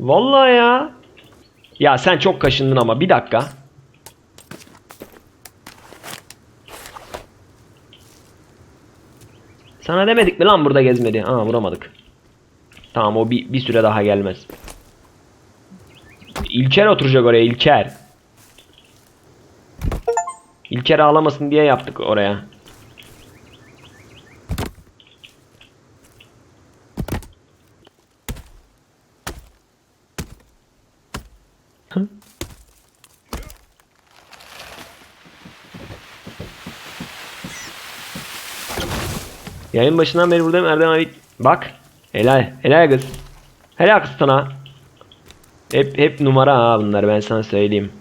Vallahi ya. Ya sen çok kaşındın ama bir dakika. Sana demedik mi lan burada gezmedi? Aa vuramadık. Tamam o bir, bir süre daha gelmez. İlker oturacak oraya İlker. İlker ağlamasın diye yaptık oraya. Yayın başından beri buradayım Erdem abi. Bak. Helal. Helal kız. Helal kız sana. Hep hep numara ha bunlar ben sana söyleyeyim.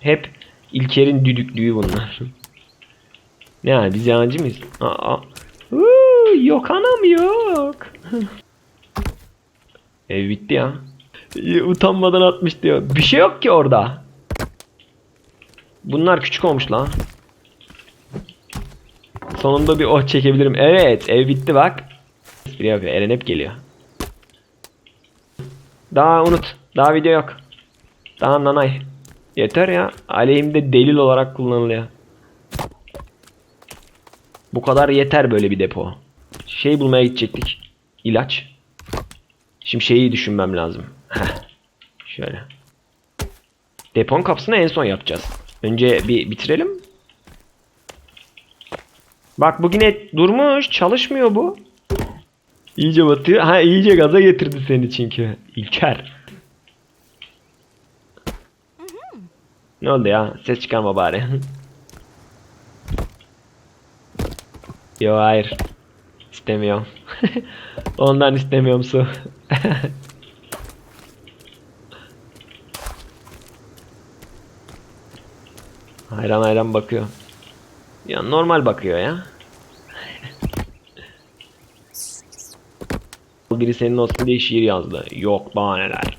Hep İlker'in düdüklüğü bunlar. Ne yani biz yancı mıyız? Aa. Uuu, yok anam yok. Ev bitti ya. Utanmadan atmış diyor. Bir şey yok ki orada. Bunlar küçük olmuş lan. Sonunda bir oh çekebilirim. Evet ev bitti bak. Espri yapıyor. Eren hep geliyor. Daha unut. Daha video yok. Daha nanay. Yeter ya. Aleyhimde delil olarak kullanılıyor. Bu kadar yeter böyle bir depo. Şey bulmaya gidecektik. İlaç. Şimdi şeyi düşünmem lazım. Şöyle. Depon kapısını en son yapacağız. Önce bir bitirelim. Bak bugün et durmuş. Çalışmıyor bu. İyice batıyor. Ha iyice gaza getirdi seni çünkü. İlker. Ne oldu ya? Ses çıkarma bari. Yo hayır. İstemiyorum. Ondan istemiyorum su. hayran hayran bakıyor. Ya normal bakıyor ya. Biri senin olsun diye şiir yazdı. Yok bahaneler.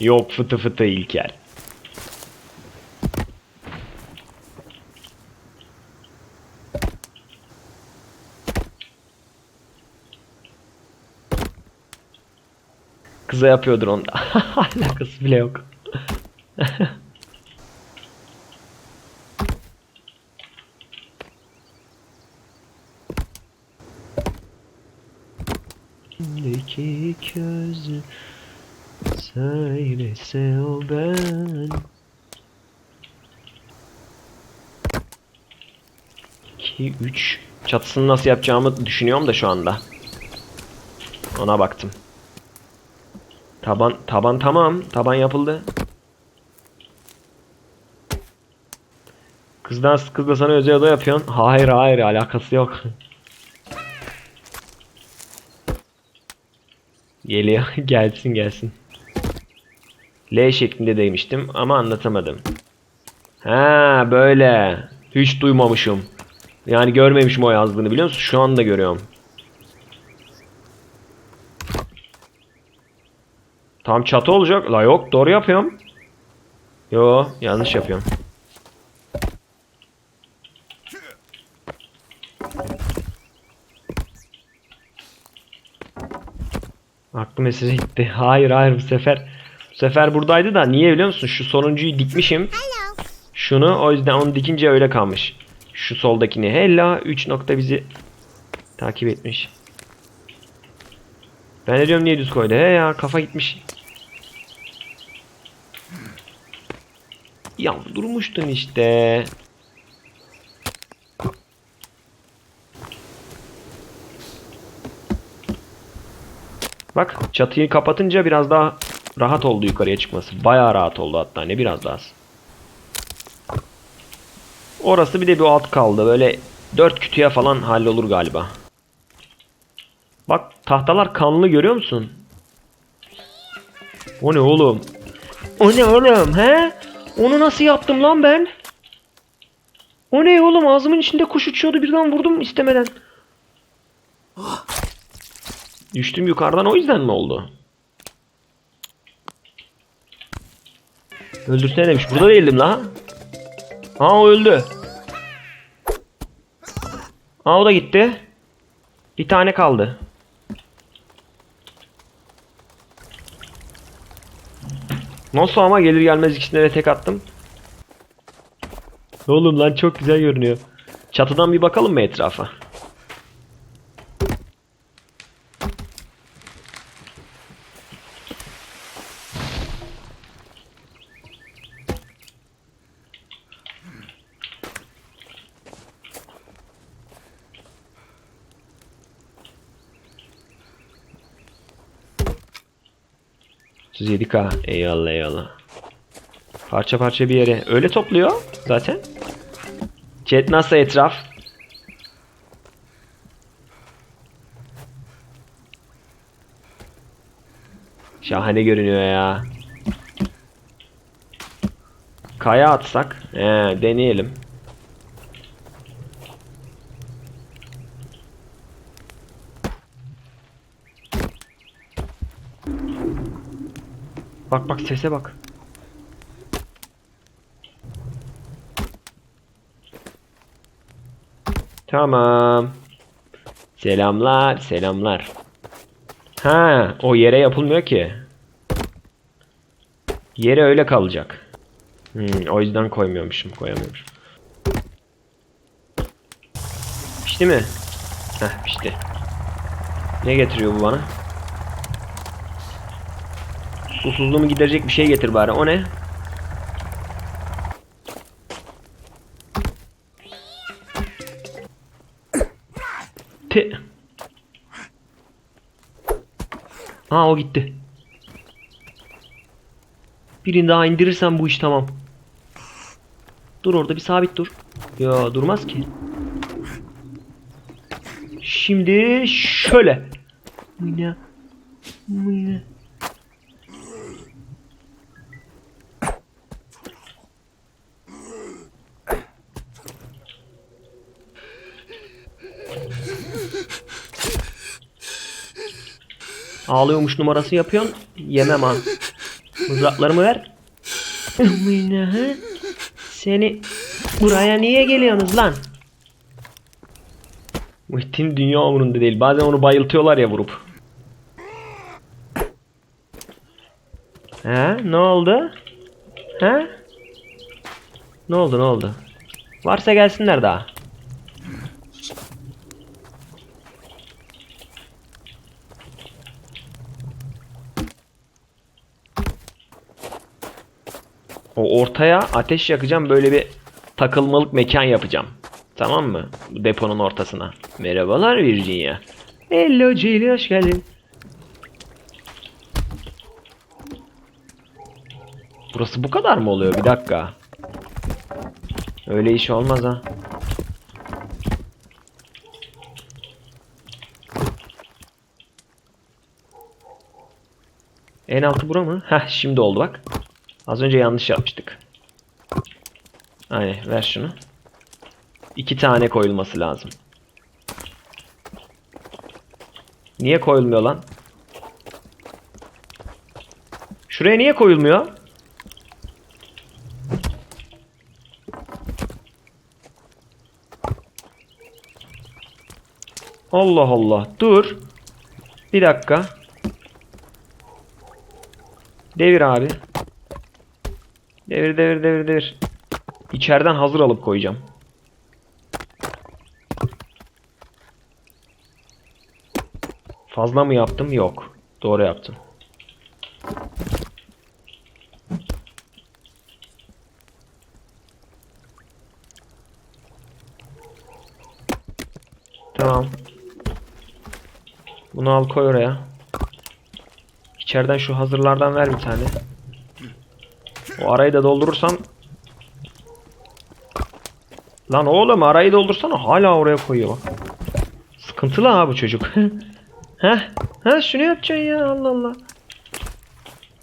Yok fıtı fıtı İlker. Kıza yapıyordur onda. Alakası bile yok. İki gözü söylese o ben. İki, üç. Çatısını nasıl yapacağımı düşünüyorum da şu anda. Ona baktım. Taban taban tamam. Taban yapıldı. Kızdan kızla sana özel oda yapıyorsun. Hayır hayır alakası yok. Geliyor. gelsin gelsin. L şeklinde demiştim ama anlatamadım. Ha böyle. Hiç duymamışım. Yani görmemişim o yazdığını biliyor musun? Şu anda görüyorum. Tam çatı olacak. La yok doğru yapıyorum. Yo yanlış yapıyorum. Aklı mesajı gitti. Hayır hayır bu sefer bu sefer buradaydı da niye biliyor musun? Şu sonuncuyu dikmişim. Şunu o yüzden onu dikince öyle kalmış. Şu soldakini. Hella 3 nokta bizi takip etmiş. Ben de diyorum niye düz koydu? He ya kafa gitmiş. Ya durmuştun işte. Bak çatıyı kapatınca biraz daha rahat oldu yukarıya çıkması. Bayağı rahat oldu hatta ne biraz daha. Orası bir de bir alt kaldı. Böyle dört kütüye falan hallolur galiba. Bak tahtalar kanlı görüyor musun? O ne oğlum? O ne oğlum he? Onu nasıl yaptım lan ben? O ne oğlum ağzımın içinde kuş uçuyordu birden vurdum istemeden. Düştüm yukarıdan o yüzden mi oldu? Öldürsene demiş. Burada değildim la. Ha o öldü. Ha o da gitti. Bir tane kaldı. Nasıl ama gelir gelmez ikisine de tek attım. Oğlum lan çok güzel görünüyor. Çatıdan bir bakalım mı etrafa? K Eyvallah eyvallah. Parça parça bir yere. Öyle topluyor zaten. Chat nasıl etraf? Şahane görünüyor ya. Kaya atsak. He, deneyelim. Bak bak sese bak. Tamam. Selamlar, selamlar. Ha, o yere yapılmıyor ki. Yere öyle kalacak. Hmm, o yüzden koymuyormuşum, koyamıyormuşum. Pişti mi? Heh, pişti. Ne getiriyor bu bana? Susuzluğumu giderecek bir şey getir bari. O ne? Te. Ha o gitti. Birini daha indirirsem bu iş tamam. Dur orada bir sabit dur. Ya durmaz ki. Şimdi şöyle. Mine. Mine. Ağlıyormuş numarası yapıyorsun. Yemem ha. Mızraklarımı ver. Seni buraya niye geliyorsunuz lan? Muhittin dünya umurunda değil. Bazen onu bayıltıyorlar ya vurup. He? Ne oldu? He? Ne oldu ne oldu? Varsa gelsinler daha. O ortaya ateş yakacağım böyle bir takılmalık mekan yapacağım. Tamam mı? Bu deponun ortasına. Merhabalar Virginia. Hello Jelly hoş geldin. Burası bu kadar mı oluyor? Bir dakika. Öyle iş olmaz ha. En altı bura mı? Heh şimdi oldu bak. Az önce yanlış yapmıştık. Aynen ver şunu. İki tane koyulması lazım. Niye koyulmuyor lan? Şuraya niye koyulmuyor? Allah Allah. Dur. Bir dakika. Devir abi. Devir devir devir devir. İçeriden hazır alıp koyacağım. Fazla mı yaptım? Yok. Doğru yaptım. Tamam. Bunu al koy oraya. İçeriden şu hazırlardan ver bir tane. O arayı da doldurursam Lan oğlum arayı doldursana hala oraya koyuyor bak. Sıkıntılı ha bu çocuk. Heh. Ha şunu yapacaksın ya Allah Allah.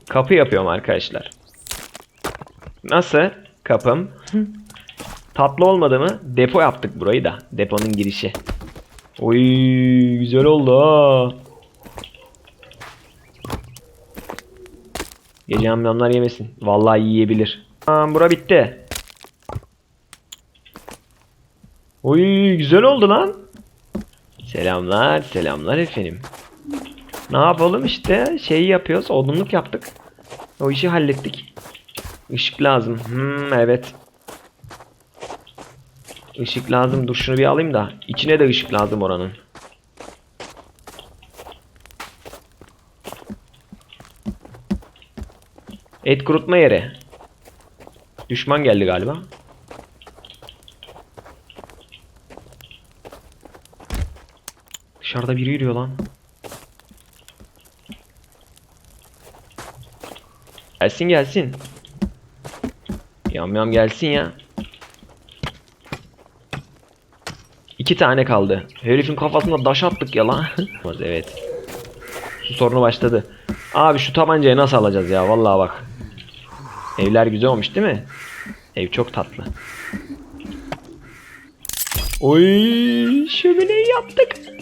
Kapı yapıyorum arkadaşlar. Nasıl? Kapım. Tatlı olmadı mı? Depo yaptık burayı da. Deponun girişi. Oy güzel oldu ha. Gece amyamlar yemesin. Vallahi yiyebilir. Tamam bura bitti. Oy güzel oldu lan. Selamlar selamlar efendim. Ne yapalım işte şeyi yapıyoruz odunluk yaptık. O işi hallettik. Işık lazım. Hmm, evet. Işık lazım. Dur şunu bir alayım da. İçine de ışık lazım oranın. Et kurutma yeri. Düşman geldi galiba. Dışarıda biri yürüyor lan. Gelsin gelsin. Yam yam gelsin ya. İki tane kaldı. Herifin kafasına daş attık ya lan. evet. Su sorunu başladı. Abi şu tabancayı nasıl alacağız ya? Vallahi bak. Evler güzel olmuş değil mi? Ev çok tatlı. Oy şömineyi yaptık.